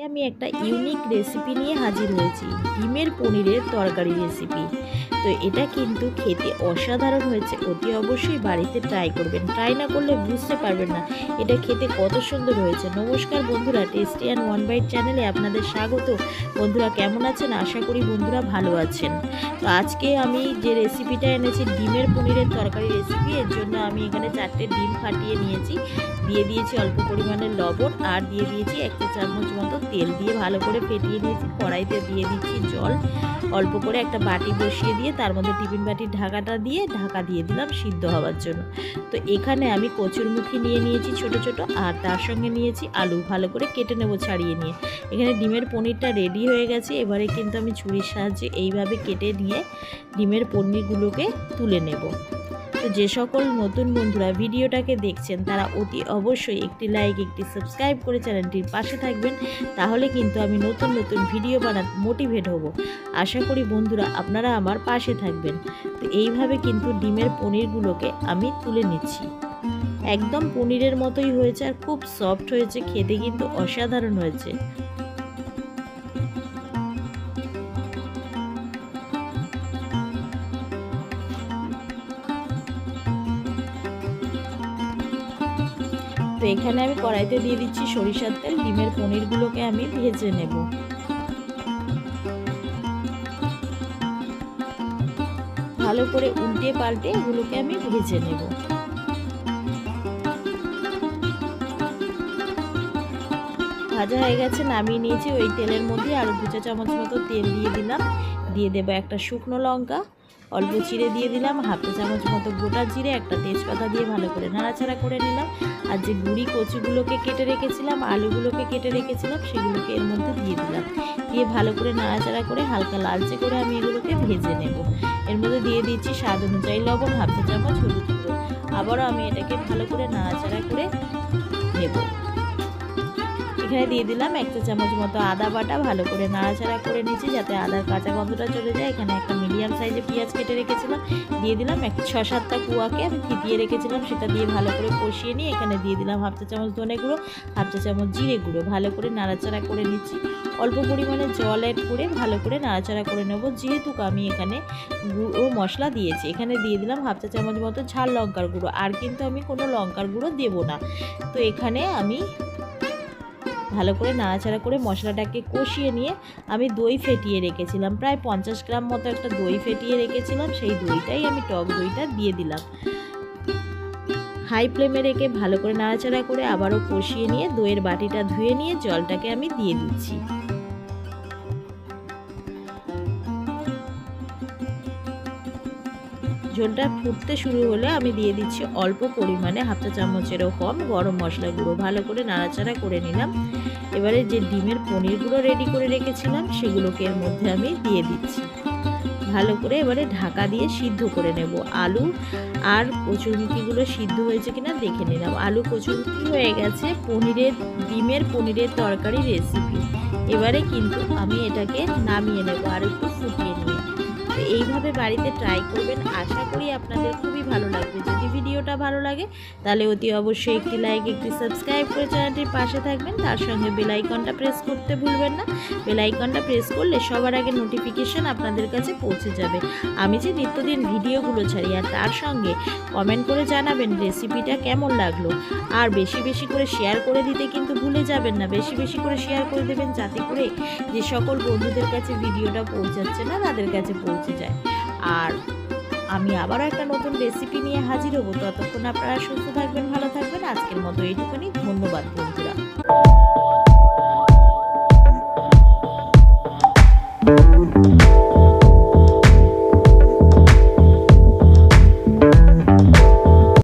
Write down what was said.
আমি একটা unique recipe নিয়ে হাজির হয়েছি। ডিমের পনিরের তরকারি রেসিপি। তো এটা কিন্তু খেতে অসাধারণ হয়েছে। অতি অবশ্যই বাড়িতে ট্রাই করবেন। ট্রাই না করলে বুঝতে পারবেন না এটা খেতে কত সুন্দর হয়েছে। নমস্কার বন্ধুরা টেস্টি অ্যান্ড ওয়ান বাইট চ্যানেলে আপনাদের স্বাগত। বন্ধুরা, কেমন আছেন? আশা করি বন্ধুরা ভালো আছেন। তো আজকে আমি যে রেসিপিটা এনেছি, ডিমের পনিরের তরকারি রেসিপি এর জন্য আমি এখানে চারটে ডিম ফাটিয়ে নিয়েছি। দিয়ে দিয়েছি অল্প পরিমাণে লবণ আর দিয়ে দিয়েছি একটা চামচ মতো তেল। দিয়ে ভালো করে ফেটিয়ে নিয়েছি কড়াইতে দিয়ে দিচ্ছি জল। অল্প করে একটা বাটি বসিয়ে দিয়ে তার মধ্যে টিফিন বাটির ঢাকাটা দিয়ে ঢাকা দিয়ে দিলাম সিদ্ধ হওয়ার জন্য। তো এখানে আমি কচুর কচুরমুখী নিয়ে নিয়েছি ছোট ছোট, আর তার সঙ্গে নিয়েছি আলু ভালো করে কেটে নেব ছাড়িয়ে নিয়ে। এখানে ডিমের পনিরটা রেডি হয়ে গেছে, এবারে কিন্তু আমি ছুরির সাহায্যে এইভাবে কেটে নিয়ে ডিমের পনিরগুলোকে তুলে নেব। তো যে সকল নতুন বন্ধুরা ভিডিওটাকে দেখছেন, তারা অতি অবশ্যই একটি লাইক একটি সাবস্ক্রাইব করে চ্যানেলটির পাশে থাকবেন। তাহলে কিন্তু আমি নতুন নতুন ভিডিও বানাতে মোটিভেট হব। আশা করি বন্ধুরা আপনারা আমার পাশে থাকবেন। তো এইভাবে কিন্তু ডিমের পনিরগুলোকে আমি তুলে নিচ্ছি। একদম পনিরের মতোই হয়েছে আর খুব সফট হয়েছে, খেতে কিন্তু অসাধারণ হয়েছে। তো এখানে আমি কড়াইতে দিয়ে দিচ্ছি সরিষার তেল, ডিমের পনিরগুলোকে আমি ভেজে নেব। ভালো করে উল্টে পাল্টে এগুলোকে আমি ভেজে নেব। ভাজা হয়ে গেছে, নামিয়ে নিয়েছি। ওই তেলের মধ্যে আরও দু চা চামচ মতো তেল দিয়ে দিলাম। দিয়ে দেবো একটা শুকনো লঙ্কা। অল্প চিড়ে দিয়ে দিলাম, হাফ চামচ মতো গোটা জিরে, একটা তেজপাতা দিয়ে ভালো করে নাড়াচাড়া করে নিলাম। আর যে গুঁড়ি কচুগুলোকে কেটে রেখেছিলাম, আলুগুলোকে কেটে রেখেছিলাম, সেগুলোকে এর মধ্যে দিয়ে দিলাম। দিয়ে ভালো করে নাড়াচাড়া করে হালকা লালচে করে আমি এগুলোকে ভেজে নেব। এর মধ্যে দিয়ে দিচ্ছি স্বাদ অনুযায়ী লবণ, হাফ চামচ হলুদ আবারও আমি এটাকে ভালো করে নাড়াচাড়া করে নেব। এখানে দিয়ে দিলাম এক চা চামচ মতো আদা বাটা, ভালো করে নাড়াচাড়া করে নিচ্ছি যাতে আদার কাঁচা গন্ধটা চলে যায়। এখানে একটা মিডিয়াম সাইজে পেঁয়াজ কেটে রেখেছিলাম। দিয়ে দিলাম এক ছ সাতটা কুয়াকে আমি ফিটিয়ে রেখেছিলাম, সেটা দিয়ে ভালো করে কষিয়ে নিয়ে এখানে দিয়ে দিলাম হাফ চা চামচ ধনে গুঁড়ো, হাফ চা চামচ জিরে গুঁড়ো। ভালো করে নাড়াচাড়া করে নিচ্ছি। অল্প পরিমাণে জল অ্যাড করে ভালো করে নাড়াচাড়া করে নেব। যেহেতু আমি এখানে গুঁড়ো মশলা দিয়েছি, এখানে দিয়ে দিলাম হাফ চা চামচ মতো ঝাল লঙ্কার গুঁড়ো। আর কিন্তু আমি কোনো লঙ্কার গুঁড়ো দেবো না। তো এখানে আমি ভালো করে নাড়াচাড়া করে মশলাটাকে কষিয়ে নিয়ে আমি দই ফেটিয়ে রেখেছিলাম। প্রায় পঞ্চাশ গ্রাম মতো একটা দই ফেটিয়ে রেখেছিলাম। সেই দইটাই আমি টক দইটা দিয়ে দিলাম। হাই ফ্লেমে রেখে ভালো করে নাড়াচাড়া করে আবারও কষিয়ে নিয়ে দইয়ের বাটিটা ধুয়ে নিয়ে জলটাকে আমি দিয়ে দিচ্ছি। ঝোলটা ফুটতে শুরু হলে আমি দিয়ে দিচ্ছি অল্প পরিমাণে হাফ চা চামচেরও কম গরম মশলা গুঁড়ো। ভালো করে নাড়াচাড়া করে নিলাম। এবারে যে ডিমের পনিরগুলো রেডি করে রেখেছিলাম, সেগুলোকে এর মধ্যে আমি দিয়ে দিচ্ছি। ভালো করে এবারে ঢাকা দিয়ে সিদ্ধ করে নেব আলু। আর কচুরমুখিগুলো সিদ্ধ হয়েছে কিনা দেখে নিলাম। আলু কচুরমুখি হয়ে গেছে পনিরের, ডিমের পনিরের তরকারি রেসিপি এবারে কিন্তু আমি এটাকে নামিয়ে নেব আর একটু ফুটিয়ে তো এইভাবে বাড়িতে ট্রাই করবেন, আশা করি আপনাদের খুবই ভালো লাগবে। যদি ভিডিওটা ভালো লাগে, তাহলে অতি অবশ্যই একটি লাইক একটি সাবস্ক্রাইব করে চ্যানেলটির পাশে থাকবেন। তার সঙ্গে বেলাইকনটা প্রেস করতে ভুলবেন না। বেলাইকনটা প্রেস করলে সবার আগে নোটিফিকেশান আপনাদের কাছে পৌঁছে যাবে। আমি যে নিত্যদিন ভিডিওগুলো ছাড়ি, আর তার সঙ্গে কমেন্ট করে জানাবেন রেসিপিটা কেমন লাগল। আর বেশি বেশি করে শেয়ার করে দিতে কিন্তু ভুলে যাবেন না। বেশি বেশি করে শেয়ার করে দেবেন, যাতে করে যে সকল বন্ধুদের কাছে ভিডিওটা পৌঁছাচ্ছে না, তাদের কাছে পৌঁছে যায়। আর আমি আবারও একটা নতুন রেসিপি নিয়ে হাজির হব। ততক্ষণ আপনারা সুস্থ থাকবেন, ভালো থাকবেন। আজকের মতো এইটুকুনি। ধন্যবাদ, বন্ধুরা।